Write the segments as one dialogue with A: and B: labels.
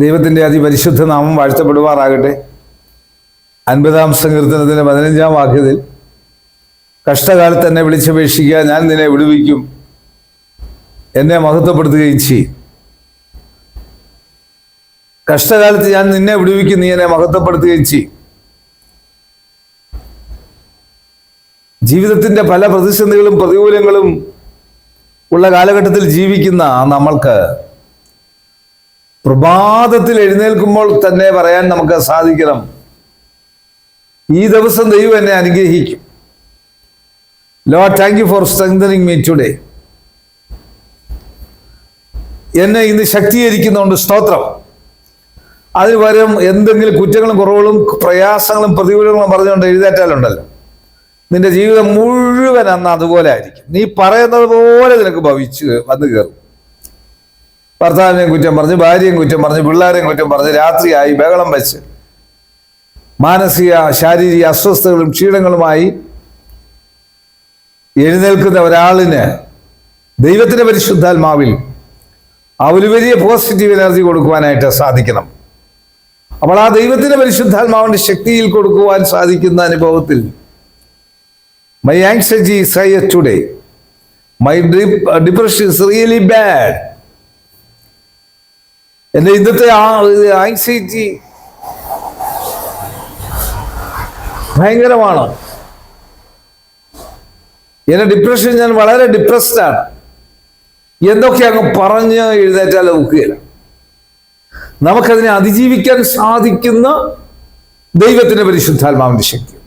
A: ദൈവത്തിന്റെ അതിപരിശുദ്ധ നാമം വാഴ്ത്തപ്പെടുമാറാകട്ടെ. അൻപതാം സങ്കീർത്തനത്തിന്റെ പതിനഞ്ചാം വാക്യത്തിൽ കഷ്ടകാലത്ത് എന്നെ വിളിച്ചപേക്ഷിക്കുക ഞാൻ നിന്നെ വിടുവിക്കും. എന്നെ മഹത്വപ്പെടുത്തുകയും ചെയ്യും. കഷ്ടകാലത്ത് ഞാൻ നിന്നെ വിടുവിക്കും നീ എന്നെ മഹത്വപ്പെടുത്തുകയും ചെയ്യും. ജീവിതത്തിന്റെ പല പ്രതിസന്ധികളും പ്രതികൂലങ്ങളും ഉള്ള കാലഘട്ടത്തിൽ ജീവിക്കുന്ന നമ്മൾക്ക് പ്രഭാതത്തിൽ എഴുന്നേൽക്കുമ്പോൾ തന്നെ പറയാൻ നമുക്ക് സാധിക്കണം. ഈ ദിവസം ദൈവം എന്നെ അനുഗ്രഹിക്കും. Lord thank you for strengthening me today എന്നെ ഇന്ന് ശക്തീകരിക്കുന്നുണ്ട് സ്തോത്രം. അതിന് പകരം എന്തെങ്കിലും കുറ്റങ്ങളും കുറവുകളും പ്രയാസങ്ങളും പ്രതികൂലങ്ങളും പറഞ്ഞുകൊണ്ട് എഴുതേറ്റാലുണ്ടല്ലോ നിന്റെ ജീവിതം മുഴുവൻ അന്ന് അതുപോലെ ആയിരിക്കും. നീ പറയുന്നത് പോലെ നിനക്ക് ഭവിച്ച് വന്നു കയറും. ഭർത്താവിനെയും കുറ്റം പറഞ്ഞ് ഭാര്യയും കുറ്റം പറഞ്ഞ് പിള്ളേരെയും കുറ്റം പറഞ്ഞ് രാത്രിയായി ബഹളം വെച്ച്. മാനസിക ശാരീരിക അസ്വസ്ഥതകളും ക്ഷീണങ്ങളുമായി എഴുന്നേൽക്കുന്ന ഒരാളിന് ദൈവത്തിന്റെ പരിശുദ്ധാത്മാവിൽ ഒരു വലിയ പോസിറ്റീവ് എനർജി കൊടുക്കുവാനായിട്ട് സാധിക്കണം. അപ്പോൾ ആ ദൈവത്തിന്റെ പരിശുദ്ധാത്മാവിന്റെ ശക്തിയിൽ കൊടുക്കുവാൻ സാധിക്കുന്ന അനുഭവത്തിൽ my anxiety is higher today my depression is really bad എന്റെ ഇന്നത്തെ ആ ആങ്സൈറ്റി ഭയങ്കരമാണ്. എന്റെ ഡിപ്രഷൻ ഞാൻ വളരെ ഡിപ്രസ്ഡ് ആണ്. എന്തൊക്കെ അങ്ങ് പറഞ്ഞ് എഴുന്നേറ്റാൽ ഒക്കുകയില്ല നമുക്കതിനെ അതിജീവിക്കാൻ സാധിക്കുന്ന ദൈവത്തിന്റെ പരിശുദ്ധാത്മാവിന്റെ ശക്തിയുണ്ട്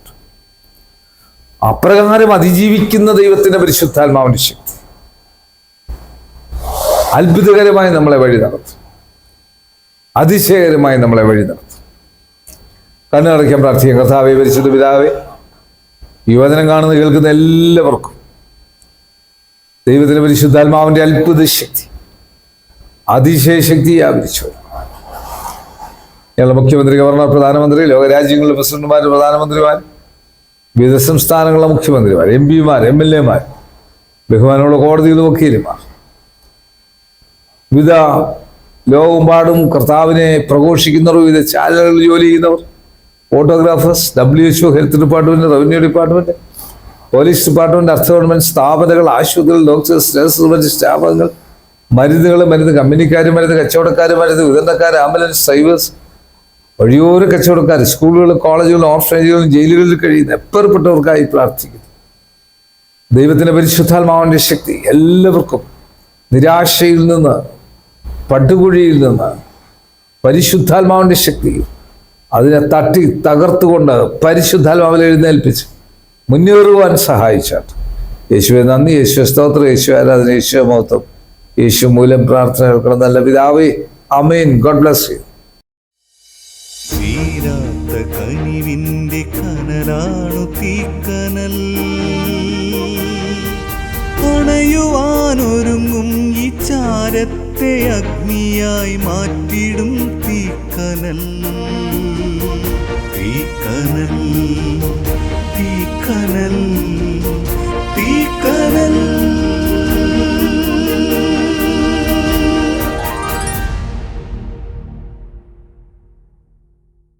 A: അപ്രകാരം അതിജീവിക്കുന്ന ദൈവത്തിന്റെ പരിശുദ്ധാത്മാവിന്റെ ശക്തി. അത്ഭുതകരമായി നമ്മളെ വഴി നടത്തും. അതിശയകരമായി നമ്മളെ വഴി നടത്തും. കണ്ണടയ്ക്കാൻ പ്രാർത്ഥിക്കാം. കർത്താവെ പരിശുദ്ധ പിതാവേ യുവജനം കാണുന്ന കേൾക്കുന്ന എല്ലാവർക്കും ദൈവത്തിന് പരിശുദ്ധാത്മാവിന്റെ അത്ഭുത ശക്തി അതിശയ ശക്തി വ്യാപരിച്ചു ഞങ്ങളുടെ മുഖ്യമന്ത്രി ഗവർണർ പ്രധാനമന്ത്രി ലോകരാജ്യങ്ങളിലെ പ്രസിഡന്റുമാർ പ്രധാനമന്ത്രിമാർ വിവിധ സംസ്ഥാനങ്ങളിലെ മുഖ്യമന്ത്രിമാർ എം പിമാർ എം എൽ എമാർ ബഹുമാനമുള്ള കോടതിയിലെ വക്കീലുമാർ വിവിധ ലോകമെമ്പാടും കർത്താവിനെ പ്രഘോഷിക്കുന്നവർ വിവിധ ചാനലുകളിൽ ജോലി ചെയ്യുന്നവർ photographers W H O health department revenue department police department അർത്ഥ ഗവൺമെന്റ് സ്ഥാപനങ്ങൾ ആശുപത്രികൾ ഡോക്ടേഴ്സ് നഴ്സസ് മറ്റ് സ്റ്റാഫുകൾ മരുന്നുകൾ മരുന്ന് കമ്പനിക്കാർ മരുന്ന് കച്ചവടക്കാർ മരുന്ന് വിതരണക്കാർ ആംബുലൻസ് ഡ്രൈവേഴ്സ് വഴിയോര കച്ചവടക്കാർ സ്കൂളുകൾ കോളേജുകൾ ഓർഫനേജുകളും ജയിലുകളിൽ കഴിയുന്ന എപ്പേർപ്പെട്ടവർക്കായി പ്രാർത്ഥിക്കുന്നു. ദൈവത്തിന്റെ പരിശുദ്ധാത്മാവിന്റെ ശക്തി എല്ലാവർക്കും നിരാശയിൽ നിന്ന് പട്ടുകുഴിയിൽ നിന്ന് പരിശുദ്ധാത്മാവിന്റെ ശക്തി അതിനെ തട്ടി തകർത്തുകൊണ്ട് പരിശുദ്ധാത്മാവിൽ എഴുന്നേൽപ്പിച്ച് മുന്നേറുവാൻ സഹായിച്ചാട്ട് യേശുവെ നന്ദി. യേശു സ്തോത്രം. യേശു ആരാധന. യേശു മഹത്വം. യേശു മൂലം പ്രാർത്ഥന കേൾക്കണം. നല്ല പിതാവേ അമേൻ ഗോഡ് ബ്ലസ് യു.
B: തീരാത്ത തീക്കനൽ. അണയുവാനൊരുങ്ങും ഈ ചാരത്തെ അഗ്നിയായി മാറ്റിടും തീക്കനൽ. തീക്കനൽ.